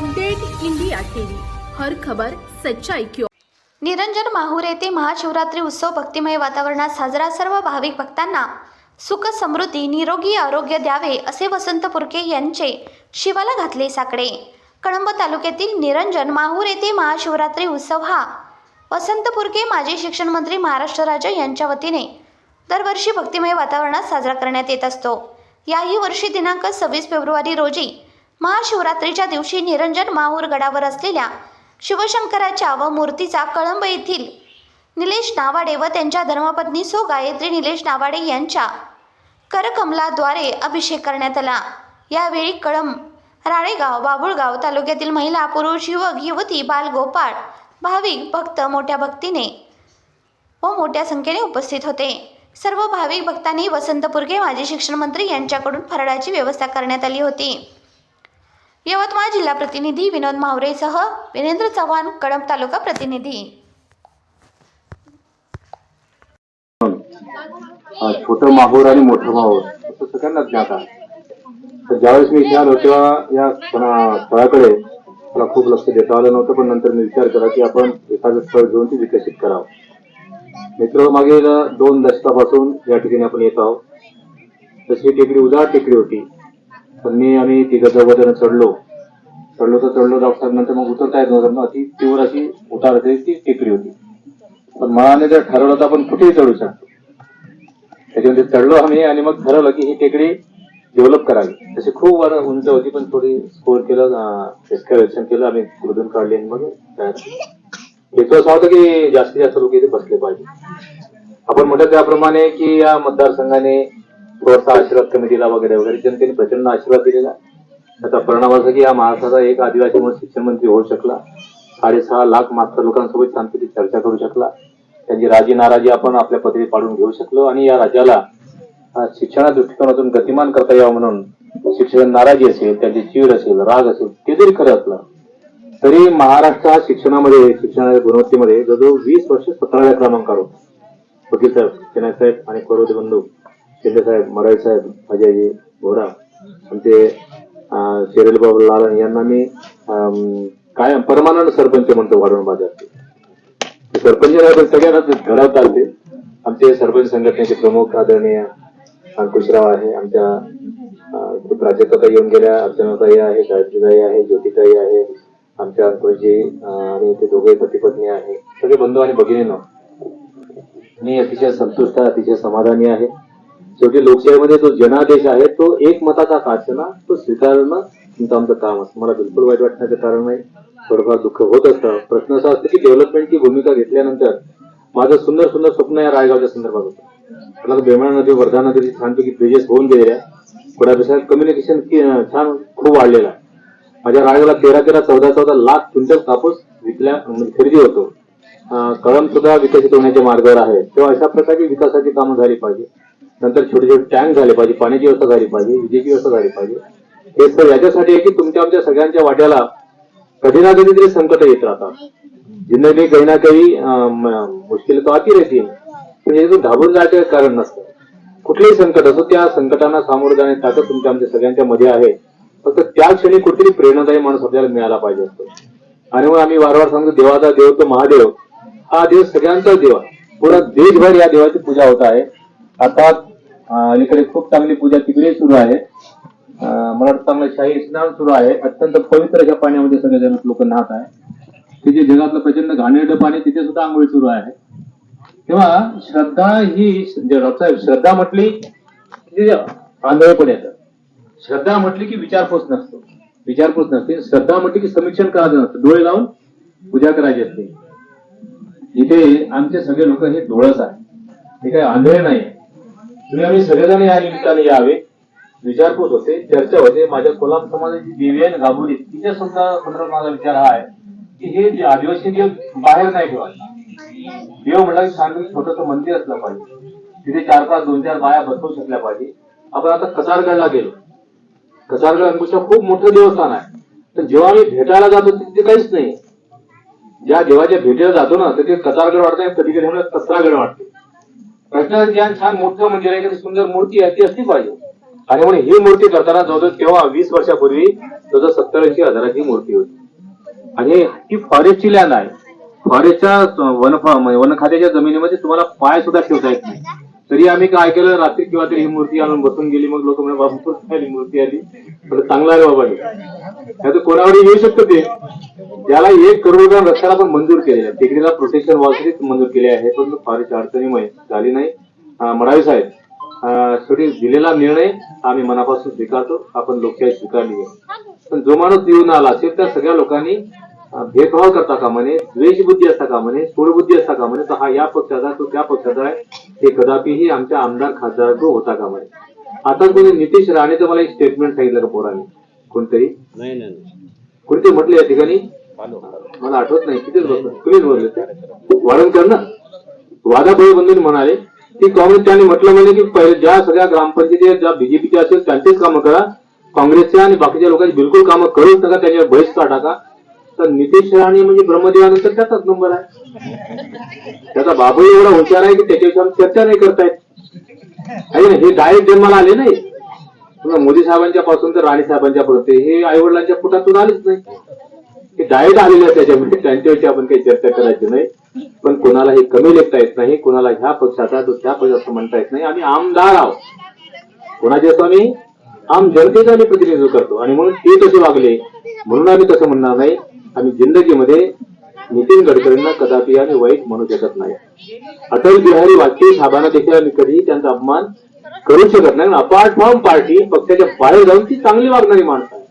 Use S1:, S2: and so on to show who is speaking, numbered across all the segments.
S1: Update India TV. हर खबर सच्चाई क्यों
S2: निरंजन माहूर येथे महाशिवरात्री उत्सव भक्तिमय वातावरणात साजरा सर्व भाविक भक्तांना सुख समृद्धी निरोगी आरोग्य द्यावे असे वसंत पुरके यांचे शिवाला घातले साकडे. कळंब तालुक्यातील निरंजन माहूर येथे महाशिवरात्री उत्सव हा वसंत पुरके माजी शिक्षण मंत्री महाराष्ट्र राज्य यांच्या वतीने दरवर्षी भक्तिमय वातावरणात साजरा करण्यात येत असतो. याही वर्षी दिनांक सव्वीस फेब्रुवारी रोजी महाशिवरात्रीच्या दिवशी निरंजन माहूर गडावर असलेल्या शिवशंकराच्या व मूर्तीचा कळंब येथील निलेश नावाडे व त्यांच्या धर्मपत्नी सो गायत्री निलेश नावाडे यांच्या करकमलाद्वारे अभिषेक करण्यात आला. यावेळी कळंब राळेगाव बाबुळगाव तालुक्यातील महिला पुरुष युवक युवती बालगोपाळ भाविक भक्त मोठ्या भक्तीने व मोठ्या संख्येने उपस्थित होते. सर्व भाविक भक्तांनी वसंत पुरगे माजी शिक्षण मंत्री यांच्याकडून फराळाची व्यवस्था करण्यात आली होती. यवतमाळ जिल्हा प्रतिनिधी विनोद मावरेसह विरेंद्र चव्हाण कळंब तालुका प्रतिनिधी.
S3: छोटं माहूर आणि मोठं माहूर असं सगळ्यांना ज्ञात आहे. तर ज्यावेळेस मी इथे आलो तेव्हा या स्थळाकडे मला खूप लक्ष देता आलं नव्हतं पण नंतर मी विचार केला की आपण एखादं स्थळ घेऊन ते विकसित करावं. मित्र मागील दोन दशकापासून या ठिकाणी आपण येत आहोत. तशी टेकडी उदार टेकडी होती पण मी आम्ही तिघं चौघजण चढलो. चढलो तर चढलो डॉक्टर नंतर मग उतरता येत नव्हतं अति तीव्र अशी उतार ती टेकडी होती. पण मनाने जर ठरवलं तर आपण कुठेही चढू शकतो. त्याच्यामध्ये चढलो आम्ही आणि मग ठरवलं की ही टेकडी डेव्हलप करावी. तशी खूप वर उंच होती पण थोडी स्कोर केलं एक्सकॅव्हेशन केलं आम्ही खोदून काढली आणि मग तयार केली. हेतू असा होता की जास्तीत जास्त लोक इथे बसले पाहिजे. आपण म्हटलं त्याप्रमाणे की या मतदारसंघाने थोडासा आशीर्वाद कमिटीला वगैरे वगैरे जनतेने प्रचंड आशीर्वाद दिलेला. त्याचा परिणाम असा की या महाराष्ट्राचा एक आदिवासी म्हणून शिक्षण मंत्री होऊ शकला. साडेसहा लाख मास्तर लोकांसोबत शांततेची चर्चा करू शकला. त्यांची राजी नाराजी आपण आपल्या पदरी पाडून घेऊ शकलो आणि या राज्याला शिक्षणा दृष्टिकोनातून गतिमान करता यावं म्हणून शिक्षण नाराजी असेल त्यांची चीड असेल राग असेल ते जरी खरं असलं तरी महाराष्ट्र हा शिक्षणामध्ये शिक्षणाच्या गुणवत्तेमध्ये जवळजवळ वीस वर्ष सतराव्या क्रमांकावर होता. वकील साहेब चेन्नई साहेब आणि कोरवते बंधू शिंदेसाहेब मराळे साहेब अजयजी घोडा आमचे अं, शेरेल बाबू लालन यांना मी अं, काय परमानंद सरपंच म्हणतो वाढवून बाजार सरपंच नाही पण सगळ्यांना घडवत आले चालते आमचे सरपंच संघटनेचे प्रमुख आदरणीय अंकुशराव आहे आमच्या अं, येऊन गेल्या अर्चनाताई आहे गायत्रीताई आहे ज्योतिताई आहे आमच्या अंकुशजी आणि ते दोघे पती पत्नी आहे. सगळे बंधू आणि भगिनीनं मी अतिशय संतुष्ट अतिशय समाधानी आहे. शेवटी लोकशाहीमध्ये जो जनादेश आहे तो एक मताचा का ना तो स्वीकारणं तुमचं आमचं काम असतं. मला बिलकुल वाईट वाटण्याचं कारण नाही. थोडंफार दुःख होत असतं. प्रश्न असा असतो की डेव्हलपमेंटची भूमिका घेतल्यानंतर माझं सुंदर सुंदर स्वप्न या रायगावच्या संदर्भात होतं. मला बेमळा नदी वर्धा नदीची छानपैकी ब्रिजेस होऊन गेलेल्या थोड्यापेक्षा कम्युनिकेशन छान खूप वाढलेलं आहे. माझ्या रायगावला तेरा तेरा चौदा चौदा लाख क्विंटल कापूस विकल्या म्हणजे खरेदी होतो. कळम सुद्धा विकसित होण्याच्या मार्गावर आहे. तेव्हा अशा प्रकारची विकासाची कामं झाली पाहिजे. नंतर छोटे छोटे टँक झाले पाहिजे पाण्याची व्यवस्था झाली पाहिजे विजेची व्यवस्था झाली पाहिजे. हे तर याच्यासाठी आहे की तुमच्या आमच्या सगळ्यांच्या वाट्याला कधी ना कधी तरी संकट येत राहतात. जिंदगी काही ना काही मुश्किल तो आती रहती पण याच्यातून घाबरून जायचं कारण नसतं. कुठलेही संकट असो त्या संकटांना सामोरं जाणे ताकद तुमच्या आमच्या सगळ्यांच्या मध्ये आहे. फक्त त्या क्षणी कुठेतरी प्रेरणादायी माणूस आपल्याला मिळाला पाहिजे असतो. आणि मग आम्ही वारंवार सांगतो देवाचा देव तो महादेव हा देव सगळ्यांचा देव आहे. देशभर या देवाची पूजा होत आहे. आता अलीकडे खूप चांगली पूजा तिकडे सुरू आहे. मला चांगलं शाही स्नान सुरू आहे. अत्यंत पवित्र अशा पाण्यामध्ये सगळेजण लोक नाहत आहे तिथे जगातलं प्रचंड घाणेरडं पाणी तिथे सुद्धा आंघोळी सुरू आहे. तेव्हा श्रद्धा ही डॉक्टर श्रद्धा म्हटली की पण येतं श्रद्धा म्हटली की विचारपूस नसतो. विचारपूस नसते. श्रद्धा म्हटली की समीक्षण करायचं नसतं. डोळे लावून पूजा करायची असते. इथे आमचे सगळे लोक हे डोळस आहे हे काही आंधळे नाही. तुम्ही आम्ही सगळेजण या निमित्ताने यावे. विचारपूस होते चर्चा होते. माझ्या कोलाम समाजाची देवी आहे तिच्या सुद्धा संदर्भात माझा विचार हा आहे की हे जे आदिवासी देव बाहेर नाही ठेवायचे देव म्हटलं की शांत छोटस मंदिर असलं पाहिजे. तिथे चार पाच दोन चार बाया बसवू शकल्या पाहिजे. आपण आता कसारगडला गेलो. कसारगड अंकुशा खूप मोठं देवस्थान आहे. तर जेव्हा मी भेटायला जातो तिथे काहीच नाही. ज्या देवाच्या भेटीला जातो ना तर ते कसारगड वाटतं कधी कधी मला कसरागड वाटते. प्रश्न छान मोठं मंदिर आहे सुंदर मूर्ती आहे ती असली पाहिजे. आणि म्हणून ही मूर्ती करताना जवळजवळ तेव्हा वीस वर्षापूर्वी जवळजवळ सत्तर ऐंशी हजाराची मूर्ती होती. आणि ही फॉरेस्टची लँड आहे. फॉरेस्टच्या वन म्हणजे वन खात्याच्या जमिनीमध्ये तुम्हाला पाय सुद्धा ठेवता येत नाही. तरी आम्ही काय केलं रात्री किंवा तरी ही मूर्ती आणून बसून गेली. मग लोक म्हणजे बाबा आली मूर्ती आली. पण चांगला आहे बाबा नाही तर कोणावर येऊ शकतं ते? त्याला एक करोड रुपया रस्त्याला पण मंजूर केले आहे. टेकडीला प्रोटेक्शन वॉलसाठी मंजूर केले आहे. पण फारच अडचणीमुळे झाली नाही. अं, साहेब शेवटी दिलेला निर्णय आम्ही मनापासून स्वीकारतो. आपण लोकशाही स्वीकारली आहे. पण जो माणूस येऊन आला असेल त्या सगळ्या लोकांनी भेदभाव करता कामा नये द्वेष बुद्धी असता कामा नये बुद्धी असता कामा नये तर हा या पक्षाचा तो त्या पक्षाचा आहे. हे कदापिही आमच्या आमदार खासदार जो होता कामा नये. आता कोणी नितीश राणेचं मला एक स्टेटमेंट सांगितलं का पोराने? कोणतरी?
S4: नाही नाही
S3: कोणते म्हटले या ठिकाणी? मला आठवत नाही कितीच बघतो तुम्हीच बोलले ते वाढणकर ना. वादापोळी बंधूंनी म्हणाले की काँग्रेस त्यांनी म्हटलं म्हणे की पहिले ज्या सगळ्या ग्रामपंचायती ज्या बीजेपीच्या असेल त्यांचेच कामं करा. काँग्रेसच्या आणि बाकीच्या लोकांची बिलकुल कामं करूच नका त्याच्यावर बहिष्कार टाका. तर नितेश राणे म्हणजे ब्रह्मदेवानंतर त्याचाच नंबर आहे. त्याचा बाबू एवढा हुशार आहे की त्याच्याविषयी चर्चा नाही करतायत. आहे ना हे डायरेक्ट जन्माला आले नाही. मोदी साहेबांच्या पासून तर राणे साहेबांच्या पर्यंत. हे आई वडिलांच्या पोटातून आलेच नाही. हे डायरेक्ट आलेले आहे त्याच्यामध्ये. त्यांच्याविषयी आपण काही चर्चा करायची नाही. पण कोणाला हे कमी लेखता येत नाही. कोणाला ह्या पक्षाचा तो त्या पक्षाचा म्हणता येत नाही. आम्ही आमदार आहोत. कोणाचे असतो आम्ही? आम जनतेचा आम्ही प्रतिनिधित्व करतो. आणि म्हणून ते तसे वागले. म्हणून आम्ही तसं म्हणणार नाही. आणि जिंदगीमध्ये नितीन गडकरींना कदापि आम्ही वाईट म्हणू शकत नाही. अटल बिहारी वाजपेयी साहेबांना देखील आम्ही कधी त्यांचा अपमान करू शकत नाही. अपार्ट फ्रॉम पार्टी पक्षाच्या बाहेर जाऊन ती चांगली वागणारी माणसं आहे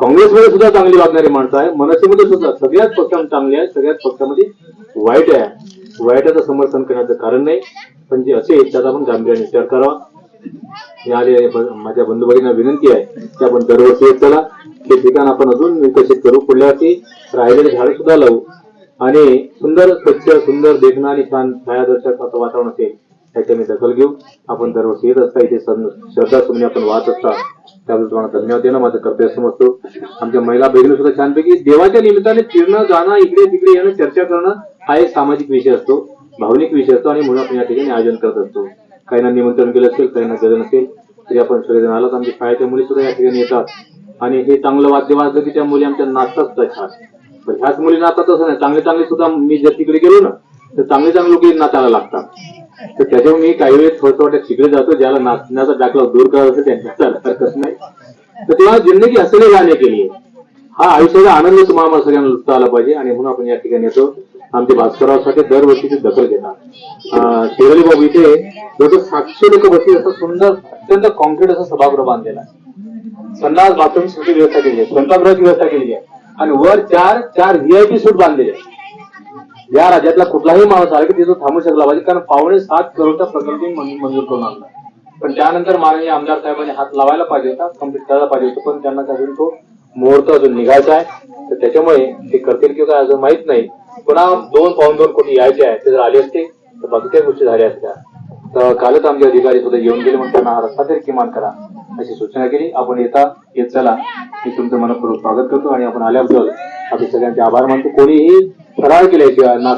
S3: काँग्रेसमध्ये सुद्धा चांगली वागणारी माणसं आहे मनसेमध्ये सुद्धा सगळ्याच पक्षांमध्ये चांगली आहे सगळ्याच पक्षामध्ये वाईट आहे. वाईटाचं समर्थन करण्याचं कारण नाही. पण जे असेल त्याचा आपण गांभीर्याने विचार करावा. मी आले माझ्या बंधुभगिनींना विनंती आहे की आपण दरवर्षी येत चला. हे ठिकाण आपण अजून विकसित करू. पुढल्या वर्षी राहिलेले झाडे सुद्धा लावू. आणि सुंदर स्वच्छ सुंदर देखणं आणि छान छायादर्शक असं वातावरण असेल त्याची मी दखल घेऊ. आपण दरवर्षी येत असता इथे श्रद्धा सुमनी आपण वाहत असता त्याबद्दल तुम्हाला धन्यवाद देणं माझं कर्तव्य समजतो. आमच्या महिला बहिणी सुद्धा छानपैकी देवाच्या निमित्ताने फिरणं जाणं इकडे तिकडे येणं चर्चा करणं हा एक सामाजिक विषय असतो भावनिक विषय असतो आणि म्हणून आपण या ठिकाणी आयोजन करत असतो. काहींना निमंत्रण केलं असेल काहींना गरज नसेल तरी आपण सगळेजण आलात. आमच्या शाळेच्या मुली सुद्धा या ठिकाणी येतात. आणि हे चांगलं वाद्य वाजलं की त्या मुली आमच्या नाचतात त्या छान पण ह्याच मुली नाचतात असं नाही. चांगले चांगले सुद्धा मी जर तिकडे गेलो ना तर चांगले चांगले लोक नाचायला लागतात. तर त्याच्यावर मी काही वेळेस थोडं थोडं तिकडे जातो ज्याला नाचण्याचा दाखला दूर करायचा असेल त्यांच्या हरकत नाही. तर तेव्हा जिंदगी हसले जाणे केली. हा आयुष्याचा आनंद तुम्हाला आम्हाला सगळ्यांना लुटता आला पाहिजे. आणि म्हणून आपण या ठिकाणी येतो. आमच्या भास्कररावसाठी दरवर्षीची दखल घेतात. अं, शिरोली बाबू इथे जवळजवळ सातशे लोक बसली असं सुंदर अत्यंत कॉन्क्रीट असं सभागृह बांधलेलं आहे. संडास बाथरूम सुटी व्यवस्था केली आहे स्वयंपाकगृहाची व्यवस्था केली आहे. आणि वर चार चार व्हीआयपी सूट बांधलेले आहे या राज्यातला कुठलाही माणूस आला की तिथं थांबू शकला पाहिजे कारण पावणे सात करोडचा प्रकल्प मंजूर मंजूर करून आणला पण त्यानंतर माननीय आमदार साहेबांनी हात लावायला पाहिजे होता कंप्लीट करायला पाहिजे होतं पण त्यांना अजून तो मुहूर्त अजून निघायचा आहे. तर त्याच्यामुळे ते करतील किंवा काय अजून माहीत नाही. पुन्हा दोन पाऊन दोन कोटी यायचे आहे ते जर आले असते तर बाकीच्या गोष्टी झाल्या असत्या. तर कालच आमचे अधिकारी सुद्धा येऊन गेले म्हणून त्यांना हा रस्ता तरी किमान करा अशी सूचना केली. आपण येता येत चला. मी तुमचं मनपूर्वक स्वागत करतो आणि आपण आल्याबद्दल आपण सगळ्यांचे आभार मानतो. कोणीही फरार केल्याशिवाय ना